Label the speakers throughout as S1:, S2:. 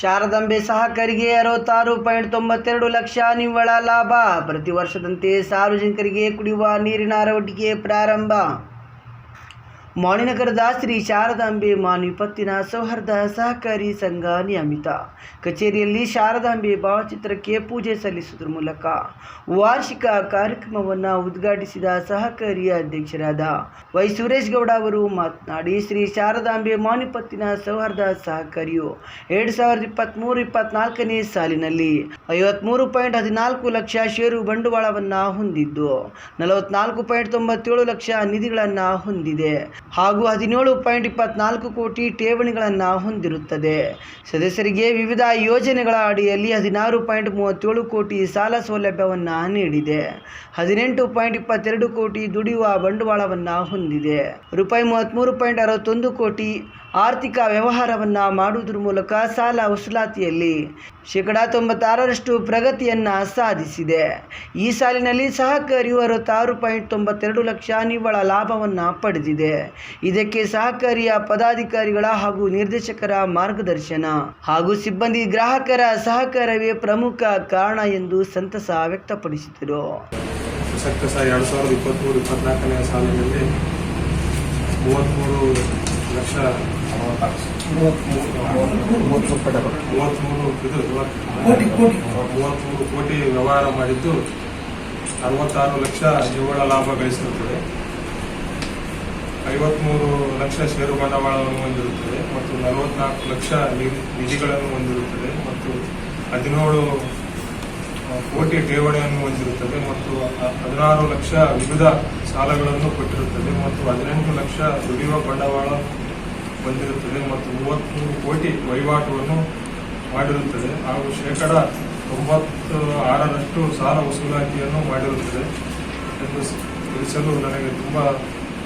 S1: ಶಾರದಾಂಬೆ ಸಹಕರಿಗೆ ಅರವತ್ತಾರು ಪಾಯಿಂಟ್ ತೊಂಬತ್ತೆರಡು ಲಕ್ಷ ನಿವ್ವಳ ಲಾಭ. ಪ್ರತಿ ವರ್ಷದಂತೆ ಸಾರ್ವಜನಿಕರಿಗೆ ಕುಡಿಯುವ ನೀರಿನ ಅರವಟಿಕೆ ಪ್ರಾರಂಭ. ಮಾಣಿನಗರದ ಶ್ರೀ ಶಾರದಾಂಬೆ ಮಾನ್ ವಿಪತ್ತಿನ ಸೌಹಾರ್ದ ಸಹಕಾರಿ ಸಂಘ ನಿಯಮಿತ. ಕಚೇರಿಯಲ್ಲಿ ಶಾರದಾಂಬೆ ಭಾವಚಿತ್ರಕ್ಕೆ ಪೂಜೆ ಸಲ್ಲಿಸುವುದರ ಮೂಲಕ ವಾರ್ಷಿಕ ಕಾರ್ಯಕ್ರಮವನ್ನು ಉದ್ಘಾಟಿಸಿದ ಸಹಕಾರಿ ಅಧ್ಯಕ್ಷರಾದ ವೈ ಸುರೇಶ್ ಗೌಡ ಅವರು ಮಾತನಾಡಿ, ಶ್ರೀ ಶಾರದಾಂಬೆ ಮಾನ್ ವಿಪತ್ತಿನ ಸೌಹಾರ್ದ ಸಹಕಾರಿಯು ಎರಡು ಸಾವಿರದ ಇಪ್ಪತ್ತ್ಮೂರು ಇಪ್ಪತ್ನಾಲ್ಕನೇ ಸಾಲಿನಲ್ಲಿ ಐವತ್ಮೂರು ಪಾಯಿಂಟ್ ಹದಿನಾಲ್ಕು ಲಕ್ಷ ಷೇರು ಬಂಡವಾಳವನ್ನು ಹೊಂದಿದ್ದು, ನಲವತ್ನಾಲ್ಕು ಪಾಯಿಂಟ್ ತೊಂಬತ್ತೇಳು ಲಕ್ಷ ನಿಧಿಗಳನ್ನು ಹೊಂದಿದೆ. ಹಾಗೂ ಹದಿನೇಳು ಪಾಯಿಂಟ್ ಇಪ್ಪತ್ನಾಲ್ಕು ಕೋಟಿ ಠೇವಣಿಗಳನ್ನು ಹೊಂದಿರುತ್ತದೆ. ಸದಸ್ಯರಿಗೆ ವಿವಿಧ ಯೋಜನೆಗಳ ಅಡಿಯಲ್ಲಿ ಹದಿನಾರು ಪಾಯಿಂಟ್ ಮೂವತ್ತೇಳು ಕೋಟಿ ಸಾಲ ಸೌಲಭ್ಯವನ್ನು ನೀಡಿದೆ. ಹದಿನೆಂಟು ಪಾಯಿಂಟ್ ಇಪ್ಪತ್ತೆರಡು ಕೋಟಿ ದುಡಿಯುವ ಬಂಡವಾಳವನ್ನು ಹೊಂದಿದೆ. ರೂಪಾಯಿ ಮೂವತ್ತ್ಮೂರು ಪಾಯಿಂಟ್ ಅರವತ್ತೊಂದು ಕೋಟಿ ಆರ್ಥಿಕ ವ್ಯವಹಾರವನ್ನು ಮಾಡುವುದರ ಮೂಲಕ ಸಾಲ ವಸೂಲಾತಿಯಲ್ಲಿ ಶೇಕಡಾ ತೊಂಬತ್ತಾರರಷ್ಟು ಪ್ರಗತಿಯನ್ನು ಸಾಧಿಸಿದೆ. ಈ ಸಾಲಿನಲ್ಲಿ ಸಹಕಾರಿ ಅರವತ್ತಾರು ಪಾಯಿಂಟ್ ತೊಂಬತ್ತೆರಡು ಲಕ್ಷ ನಿವ್ವಳ ಲಾಭವನ್ನು ಪಡೆದಿದೆ. ಇದಕ್ಕೆ ಸಹಕಾರಿಯ ಪದಾಧಿಕಾರಿಗಳ ಹಾಗೂ ನಿರ್ದೇಶಕರ ಮಾರ್ಗದರ್ಶನ ಹಾಗೂ ಸಿಬ್ಬಂದಿ ಗ್ರಾಹಕರ ಸಹಕಾರವೇ ಪ್ರಮುಖ ಕಾರಣ ಎಂದು ಸಂತಸ ವ್ಯಕ್ತಪಡಿಸಿದರು.
S2: ಎರಡು ಸಾವಿರದ ಇಪ್ಪತ್ತ್ಮೂರು ಸಾಲಿನಲ್ಲಿ ಮೂವತ್ತ್ಮೂರು ಲಕ್ಷ ಕೋಟಿ ವ್ಯವಹಾರ ಮಾಡಿದ್ದು ಅರವತ್ತಾರು ಲಕ್ಷ ನಿವ್ವಳ ಲಾಭ ಗಳಿಸಿರುತ್ತದೆ ಐವತ್ಮೂರು ಲಕ್ಷ ಷೇರು ಬಂಡವಾಳವನ್ನು ಹೊಂದಿರುತ್ತದೆ ಮತ್ತು ನಲವತ್ನಾಲ್ಕು ಲಕ್ಷ ನಿಧಿ- ನಿಧಿಗಳನ್ನು ಹೊಂದಿರುತ್ತದೆ ಮತ್ತು ಹದಿನೇಳು ಕೋಟಿ ಠೇವಣಿಯನ್ನು ಹೊಂದಿರುತ್ತದೆ ಮತ್ತು ಹದಿನಾರು ಲಕ್ಷ ವಿವಿಧ ಸಾಲಗಳನ್ನು ಕೊಟ್ಟಿರುತ್ತದೆ ಮತ್ತು ಹದಿನೆಂಟು ಲಕ್ಷ ದುಡಿಯುವ ಬಂಡವಾಳ ಹೊಂದಿರುತ್ತದೆ ಮತ್ತು ಮೂವತ್ತ್ಮೂರು ಕೋಟಿ ವಹಿವಾಟುವನ್ನು ಮಾಡಿರುತ್ತದೆ. ಹಾಗೂ ಶೇಕಡ ತೊಂಬತ್ತು ಆರರಷ್ಟು ಸಾಲ ವಸೂಲಾತಿಯನ್ನು ಮಾಡಿರುತ್ತದೆ ಎಂದು ತಿಳಿಸಲು ನನಗೆ ತುಂಬ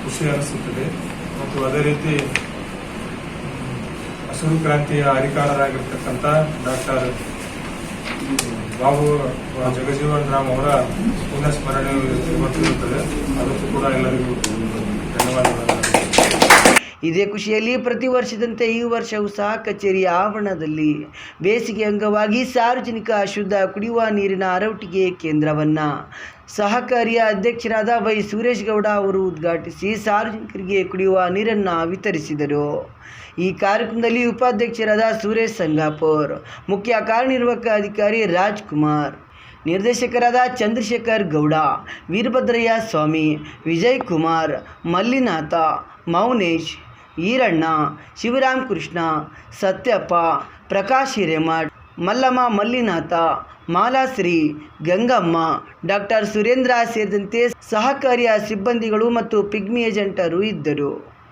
S2: ಖುಷಿ ಅನಿಸುತ್ತದೆ. ಮತ್ತು ಅದೇ ರೀತಿ ಹಸಿರು ಕ್ರಾಂತಿಯ ಅಧಿಕಾರರಾಗಿರ್ತಕ್ಕಂಥ ಡಾಕ್ಟರ್ ಬಾಬು ಜಗಜೀವನ್ ರಾಮ್ ಅವರ ಪುಣ್ಯಸ್ಮರಣೆ ಇರುತ್ತದೆ ಅದಕ್ಕೂ ಕೂಡ ಎಲ್ಲರಿಗೂ
S1: ಇದೇ ಖುಷಿಯಲ್ಲಿ ಪ್ರತಿ ವರ್ಷದಂತೆ ಈ ವರ್ಷವೂ ಸಹ ಕಚೇರಿಯ ಆವರಣದಲ್ಲಿ ಬೇಸಿಗೆ ಅಂಗವಾಗಿ ಸಾರ್ವಜನಿಕ ಶುದ್ಧ ಕುಡಿಯುವ ನೀರಿನ ಅರವಟಿಗೆ ಕೇಂದ್ರವನ್ನು ಸಹಕಾರಿಯ ಅಧ್ಯಕ್ಷರಾದ ವೈ ಸುರೇಶ್ ಗೌಡ ಅವರು ಉದ್ಘಾಟಿಸಿ ಸಾರ್ವಜನಿಕರಿಗೆ ಕುಡಿಯುವ ನೀರನ್ನು ವಿತರಿಸಿದರು. ಈ ಕಾರ್ಯಕ್ರಮದಲ್ಲಿ ಉಪಾಧ್ಯಕ್ಷರಾದ ಸುರೇಶ್ ಸಂಗಾಪುರ್, ಮುಖ್ಯ ಕಾರ್ಯನಿರ್ವಾಹಕ ಅಧಿಕಾರಿ ರಾಜ್ಕುಮಾರ್, ನಿರ್ದೇಶಕರಾದ ಚಂದ್ರಶೇಖರ್ ಗೌಡ, ವೀರಭದ್ರಯ್ಯ ಸ್ವಾಮಿ, ವಿಜಯ್ ಕುಮಾರ್, ಮಲ್ಲಿನಾಥ, ಮೌನೇಶ್ ಈರಣ್ಣ, ಶಿವರಾಮ್ ಕೃಷ್ಣ, ಸತ್ಯಪ್ಪ, ಪ್ರಕಾಶ್ ಹಿರೇಮಠ್, ಮಲ್ಲಮ್ಮ ಮಲ್ಲಿನಾಥ, ಮಾಲಾಶ್ರೀ, ಗಂಗಮ್ಮ, ಡಾಕ್ಟರ್ ಸುರೇಂದ್ರ ಸೇರಿದಂತೆ ಸಹಕಾರಿಯ ಸಿಬ್ಬಂದಿಗಳು ಮತ್ತು ಪಿಗ್ಮಿ ಏಜೆಂಟರು ಇದ್ದರು.